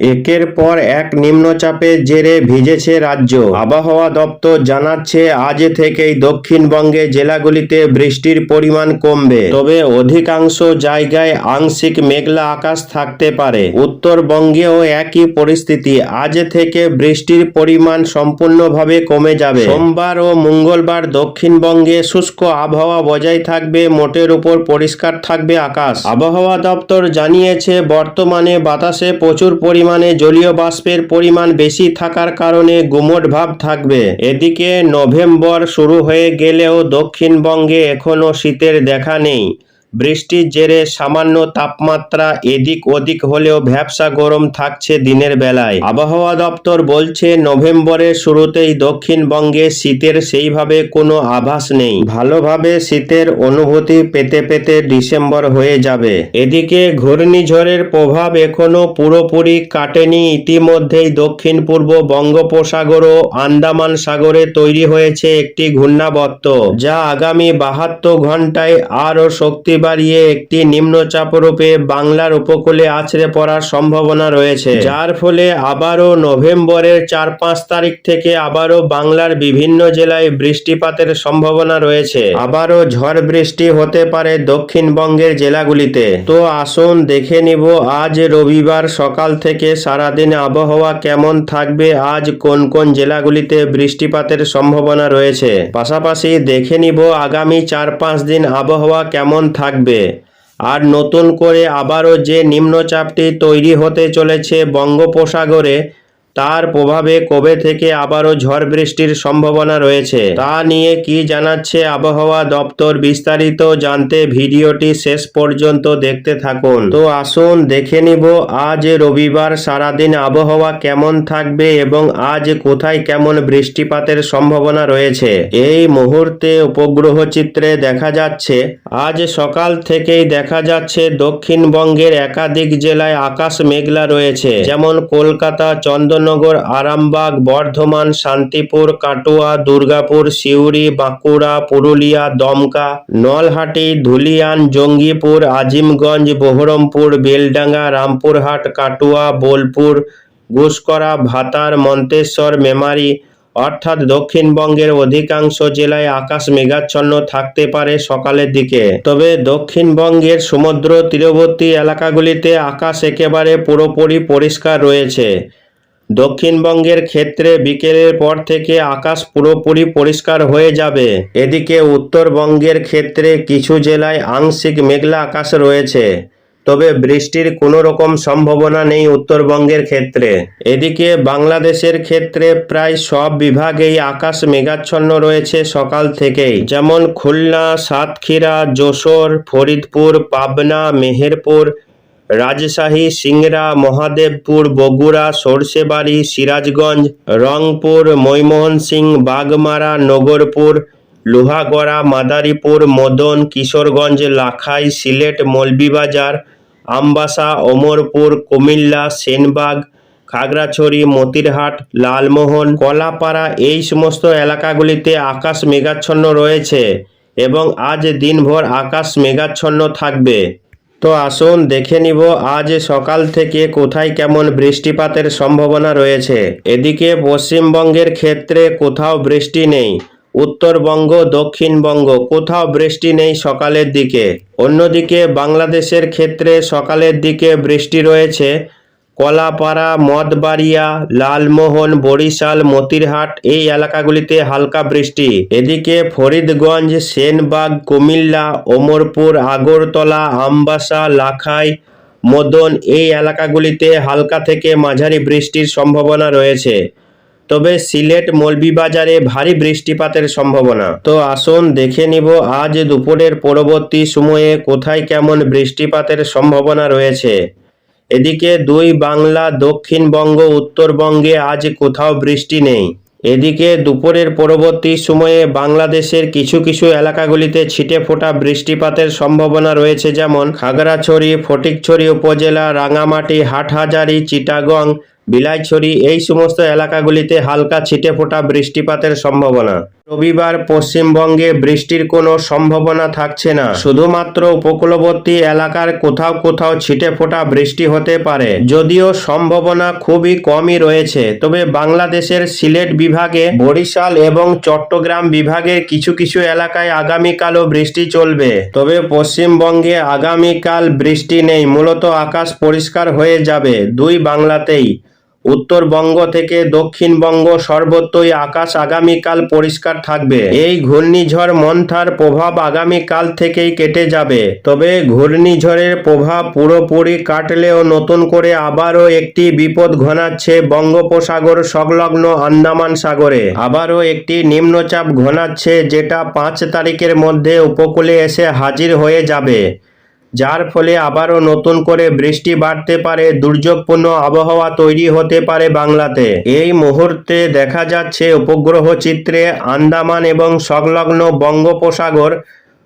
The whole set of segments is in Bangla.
একের পর এক নিম্নচাপের জেরে ভিজেছে রাজ্য। আবহাওয়া দপ্তর জানাচ্ছে, আজ থেকেই দক্ষিণবঙ্গে জেলাগুলিতে বৃষ্টির পরিমাণ কমবে। তবে অধিকাংশ জায়গায় আংশিক মেঘলা আকাশ থাকতে পারে। উত্তরবঙ্গেও একই পরিস্থিতি। আজ থেকে বৃষ্টির পরিমাণ সম্পূর্ণভাবে কমে যাবে। সোমবার ও মঙ্গলবার দক্ষিণবঙ্গে শুষ্ক আবহাওয়া বজায় থাকবে, মোটের উপর পরিষ্কার থাকবে আকাশ। আবহাওয়া দপ্তর জানিয়েছে, বর্তমানে বাতাসে প্রচুর পরিমাণে জলীয় বাষ্পের পরিমাণ বেশি থাকার কারণে গুমট ভাব থাকবে। এদিকে নভেম্বর শুরু হয়ে গেলেও দক্ষিণবঙ্গে এখনও শীতের দেখা নেই। বৃষ্টির জেরে সামান্য তাপমাত্রা এদিক ওদিক হলেও ভ্যাবসা গরম থাকছে দিনের বেলায়। আবহাওয়া দপ্তর বলছে, নভেম্বরের শুরুতেই দক্ষিণবঙ্গে শীতের সেইভাবে কোনো আভাস নেই। ভালোভাবে শীতের অনুভূতি পেতে পেতে ডিসেম্বর হয়ে যাবে। এদিকে ঘূর্ণিঝড়ের প্রভাব এখনও পুরোপুরি কাটেনি। ইতিমধ্যেই দক্ষিণ পূর্ব বঙ্গোপসাগর ও আন্দামান সাগরে তৈরি হয়েছে একটি ঘূর্ণাবর্ত, যা আগামী বাহাত্তর ঘন্টায় আরও শক্তি বাড়িয়ে একটি নিম্নচাপ রূপে বাংলার উপকূলে আছড়ে পড়ার সম্ভাবনা রয়েছে। যার ফলে আবারও নভেম্বরের চার পাঁচ তারিখ থেকে আবারও বাংলার বিভিন্ন জেলায় বৃষ্টিপাতের সম্ভাবনা রয়েছে। আবারও ঝড় বৃষ্টি হতে পারে দক্ষিণবঙ্গের জেলাগুলিতে। তো আসুন দেখে নিব আজ রবিবার সকাল থেকে সারাদিন আবহাওয়া কেমন থাকবে আজ কোন কোন জেলাগুলিতে বৃষ্টিপাতের সম্ভাবনা রয়েছে। পাশাপাশি দেখে নিব আগামী চার পাঁচ দিন আবহাওয়া কেমন থাকবে। আর নতুন করে আবারও যে নিম্নচাপটি তৈরি হতে চলেছে বঙ্গোপসাগরে তার প্রভাবে কবে থেকে আবারও ঝড় বৃষ্টির সম্ভাবনা রয়েছে? তা নিয়ে কি জানাচ্ছে আবহাওয়া দপ্তর বিস্তারিত জানতে ভিডিওটি শেষ পর্যন্ত দেখতে থাকুন। তো আসুন দেখে নিব, আজ রবিবার সারাদিন আবহাওয়া কেমন থাকবে এবং আজ কোথায় কেমন বৃষ্টিপাতের সম্ভাবনা রয়েছে? এই মুহূর্তে উপগ্রহ চিত্রে দেখা যাচ্ছে, আজ সকাল থেকেই দেখা যাচ্ছে দক্ষিণবঙ্গের একাধিক জেলায় আকাশ মেঘলা রয়েছে। যেমন কলকাতা চন্দননগর আরামবাগ, বর্ধমান, শান্তিপুর, কাটোয়া, দুর্গাপুর, সিউড়ি, বাঁকুড়া, পুরুলিয়া, দমকা, নলহাটি, ধুলিয়ান, জঙ্গিপুর, আজিমগঞ্জ, বহরমপুর, বেলডাঙ্গা, রামপুরহাট, কাটুয়া, বোলপুর, ঘুষকরা, ভাতার, মন্তেশ্বর, মেমারি অর্থাৎ দক্ষিণবঙ্গের অধিকাংশ জেলায় আকাশ মেঘাচ্ছন্ন থাকতে পারে সকালের দিকে। তবে দক্ষিণবঙ্গের সমুদ্র তীরবর্তী এলাকাগুলিতে আকাশ একেবারে পুরোপুরি পরিষ্কার রয়েছে। দক্ষিণবঙ্গের ক্ষেত্রে বিকেলের পর থেকে আকাশ পুরোপুরি পরিষ্কার হয়ে যাবে। এদিকে উত্তরবঙ্গের ক্ষেত্রে কিছু জেলায় আংশিক মেঘলা আকাশ রয়েছে। তবে বৃষ্টির কোনো রকম সম্ভাবনা নেই উত্তরবঙ্গের ক্ষেত্রে। এদিকে বাংলাদেশের ক্ষেত্রে প্রায় সব বিভাগেই আকাশ মেঘাচ্ছন্ন রয়েছে সকাল থেকেই। যেমন খুলনা, সাতক্ষীরা, যশোর, ফরিদপুর, পাবনা, মেহেরপুর রাজশাহী, সিংড়া, মহাদেবপুর, বগুড়া, সরষেবাড়ি, সিরাজগঞ্জ, রংপুর ময়মোহনসিং বাগমারা, নগরপুর, লোহাগড়া, মাদারীপুর, মদন, কিশোরগঞ্জ, লাখাই, সিলেট, মৌলভীবাজার, আমবাসা, অমরপুর, কুমিল্লা, সেনবাগ, খাগড়াছড়ি, মতিরহাট, লালমোহন, কলাপাড়া, এই সমস্ত এলাকাগুলিতে আকাশ মেঘাচ্ছন্ন রয়েছে এবং আজ দিনভর আকাশ মেঘাচ্ছন্ন থাকবে। তো আসুন দেখে নিব আজ সকাল থেকে কোথায় কেমন বৃষ্টিপাতের সম্ভাবনা রয়েছে। এদিকে পশ্চিমবঙ্গের ক্ষেত্রে কোথাও বৃষ্টি নেই। উত্তরবঙ্গ, দক্ষিণবঙ্গ, কোথাও বৃষ্টি নেই সকালের দিকে। অন্যদিকে বাংলাদেশের ক্ষেত্রে সকালের দিকে বৃষ্টি রয়েছে। কলাপাড়া, মদবাড়িয়া, লালমোহন, বরিশাল, মতিরহাট এই এলাকাগুলিতে হালকা বৃষ্টি। এদিকে ফরিদগঞ্জ, সেনবাগ, কুমিল্লা, ওমরপুর, আগরতলা, আমবাসা, লাখাই, মদন এই এলাকাগুলিতে হালকা থেকে মাঝারি বৃষ্টির সম্ভাবনা রয়েছে। তবে সিলেট মৌলভীবাজারে ভারী বৃষ্টিপাতের সম্ভাবনা। তো আসুন দেখে নিব আজ দুপুরের পরবর্তী সময়ে কোথায় কেমন বৃষ্টিপাতের সম্ভাবনা রয়েছে। এদিকে দুই বাংলা দক্ষিণবঙ্গ, উত্তরবঙ্গে আজ কোথাও বৃষ্টি নেই। এদিকে দুপুরের পরবর্তী সময়ে বাংলাদেশের কিছু কিছু এলাকাগুলিতে ছিটে ফোটা বৃষ্টিপাতের সম্ভাবনা রয়েছে, যেমন খাগড়াছড়ি, ফটিকছড়ি উপজেলা, রাঙামাটি, হাটহাজারি, চিটাগং, বিলাইছড়ি, এই সমস্ত এলাকাগুলিতে হালকা ছিটে ফোটা বৃষ্টিপাতের সম্ভাবনা। রবিবার পশ্চিমবঙ্গে বৃষ্টির কোনো সম্ভাবনা থাকছে না। শুধুমাত্র উপকূলবর্তী এলাকার কোথাও কোথাও ছিটে ফোটা বৃষ্টি হতে পারে। যদিও সম্ভাবনা খুবই কমই রয়েছে, তবে বাংলাদেশের সিলেট বিভাগে, বরিশাল এবং চট্টগ্রাম বিভাগের কিছু কিছু এলাকায় আগামীকালও বৃষ্টি চলবে। তবে পশ্চিমবঙ্গে আগামীকাল বৃষ্টি নেই, মূলত আকাশ পরিষ্কার হয়ে যাবে দুই বাংলাতেই। উত্তরবঙ্গ থেকে দক্ষিণবঙ্গ সর্বত্রই আকাশ আগামীকাল পরিষ্কার থাকবে। এই ঘূর্ণিঝড় মন্থার প্রভাব আগামীকাল থেকেই কেটে যাবে। তবে ঘূর্ণিঝড়ের প্রভাব পুরোপুরি কাটলেও নতুন করে আবারও একটি বিপদ ঘনাচ্ছে বঙ্গোপসাগর সংলগ্ন আন্দামান সাগরে। আবারও একটি নিম্নচাপ ঘনাচ্ছে যেটা পাঁচ তারিখের মধ্যে উপকূলে এসে হাজির হয়ে যাবে। যার ফলে আবারও নতুন করে বৃষ্টি বাড়তে পারে, দুর্যোগপূর্ণ আবহাওয়া তৈরি হতে পারে বাংলাতে। এই মুহূর্তে দেখা যাচ্ছে উপগ্রহ চিত্রে আন্দামান এবং সংলগ্ন বঙ্গোপসাগর,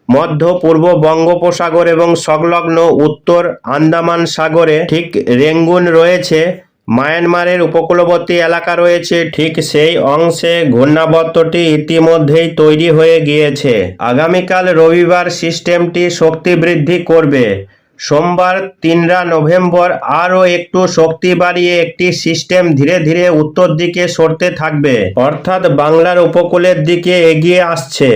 মধ্য, পূর্ব বঙ্গোপসাগর এবং সংলগ্ন উত্তর আন্দামান সাগরে ঠিক রেঙ্গুন রয়েছে। মায়ানমারের উপকূলবর্তী এলাকা রয়েছে, ঠিক সেই অংশে ঘূর্ণাবর্তটি ইতিমধ্যেই তৈরি হয়ে গিয়েছে। আগামীকাল রবিবার সিস্টেমটি শক্তি বৃদ্ধি করবে। সোমবার তিনরা নভেম্বর আরও একটু শক্তি বাড়িয়ে একটি সিস্টেম ধীরে ধীরে উত্তর দিকে সরতে থাকবে। অর্থাৎ বাংলার উপকূলের দিকে এগিয়ে আসছে।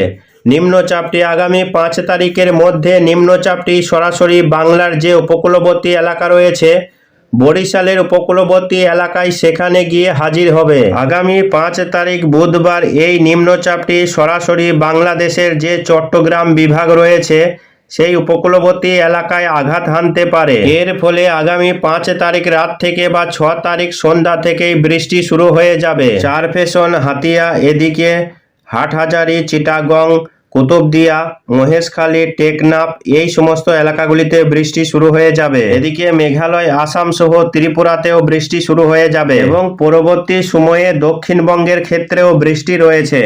নিম্নচাপটি আগামী পাঁচ তারিখের মধ্যে নিম্নচাপটি সরাসরি বাংলার যে উপকূলবর্তী এলাকা রয়েছে বরিশালের উপকূলবর্তী এলাকায় সেখানে গিয়ে হাজির হবে। আগামী পাঁচ তারিখ বুধবার এই নিম্নচাপটি সরাসরি বাংলাদেশের যে চট্টগ্রাম বিভাগ রয়েছে, সেই উপকূলবর্তী এলাকায় আঘাত হানতে পারে। এর ফলে আগামী পাঁচ তারিখ রাত থেকে বা ছ তারিখ সন্ধ্যা থেকেই বৃষ্টি শুরু হয়ে যাবে। চার ফেশন হাতিয়া, এদিকে হাটহাজারি, চিটাগং কুতুবদিয়া মহেশখালী টেকনাফ, এই সমস্ত এলাকাগুলিতে বৃষ্টি শুরু হয়ে যাবে। এদিকে মেঘালয়, আসাম সহ ত্রিপুরাতেও বৃষ্টি শুরু হয়ে যাবে এবং পরবর্তী সময়ে দক্ষিণবঙ্গের ক্ষেত্রেও বৃষ্টি রয়েছে।